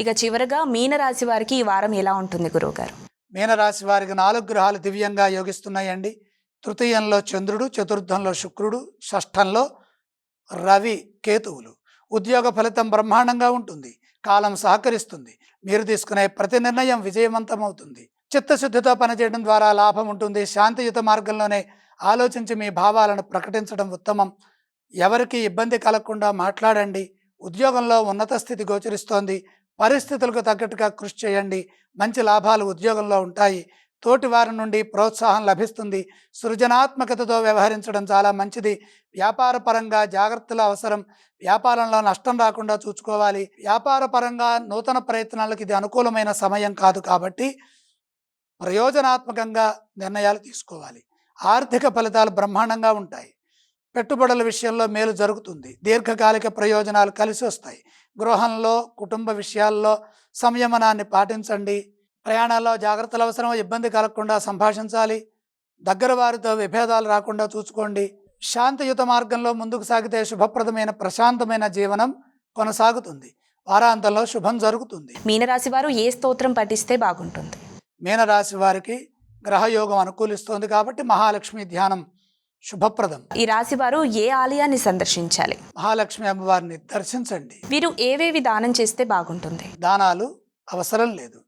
ఇక చివరగా మీనరాశి వారికి ఈ వారం ఎలా ఉంటుంది గురువుగారు? మీనరాశి వారికి నాలుగు గ్రహాలు దివ్యంగా యోగిస్తున్నాయండి. తృతీయంలో చంద్రుడు చతుర్థంలో శుక్రుడు షష్ఠంలో రవి కేతువులు. ఉద్యోగ ఫలితం బ్రహ్మాండంగా ఉంటుంది. కాలం సహకరిస్తుంది. మీరు తీసుకునే ప్రతి నిర్ణయం విజయవంతమవుతుంది. చిత్తశుద్ధితో పనిచేయడం ద్వారా లాభం ఉంటుంది. శాంతియుత మార్గంలోనే ఆలోచించి మీ భావాలను ప్రకటించడం ఉత్తమం. ఎవరికి ఇబ్బంది కలగకుండా మాట్లాడండి. ఉద్యోగంలో ఉన్నత స్థితి గోచరిస్తోంది. పరిస్థితులకు తగ్గట్టుగా కృషి చేయండి. మంచి లాభాలు ఉద్యోగంలో ఉంటాయి. తోటి వారి నుండి ప్రోత్సాహం లభిస్తుంది. సృజనాత్మకతతో వ్యవహరించడం చాలా మంచిది. వ్యాపార పరంగా జాగ్రత్తలు అవసరం. వ్యాపారంలో నష్టం రాకుండా చూసుకోవాలి. వ్యాపార పరంగా నూతన ప్రయత్నాలకు ఇది అనుకూలమైన సమయం కాదు కాబట్టి ప్రయోజనాత్మకంగా నిర్ణయాలు తీసుకోవాలి. ఆర్థిక ఫలితాలు బ్రహ్మాండంగా ఉంటాయి. పెట్టుబడుల విషయంలో మేలు జరుగుతుంది. దీర్ఘకాలిక ప్రయోజనాలు కలిసి వస్తాయి గృహంలో కుటుంబ విషయాల్లో సంయమనాన్ని పాటించండి. ప్రయాణాల్లో జాగ్రత్తలు అవసరం ఇబ్బంది కలగకుండా సంభాషించాలి. దగ్గర వారితో విభేదాలు రాకుండా చూసుకోండి. శాంతియుత మార్గంలో ముందుకు సాగితే శుభప్రదమైన ప్రశాంతమైన జీవనం కొనసాగుతుంది. వారాంతంలో శుభం జరుగుతుంది. మీనరాశి వారు ఏ స్తోత్రం పఠిస్తే బాగుంటుంది? మీనరాశి వారికి గ్రహయోగం అనుకూలిస్తోంది కాబట్టి మహాలక్ష్మి ధ్యానం శుభప్రదం. ఈ రాశి వారు ఏ ఆలయాన్ని సందర్శించాలి? మహాలక్ష్మి అమ్మవారిని దర్శించండి. వీరు ఏవేవి దానం చేస్తే బాగుంటుంది? దానాలు అవసరం లేదు.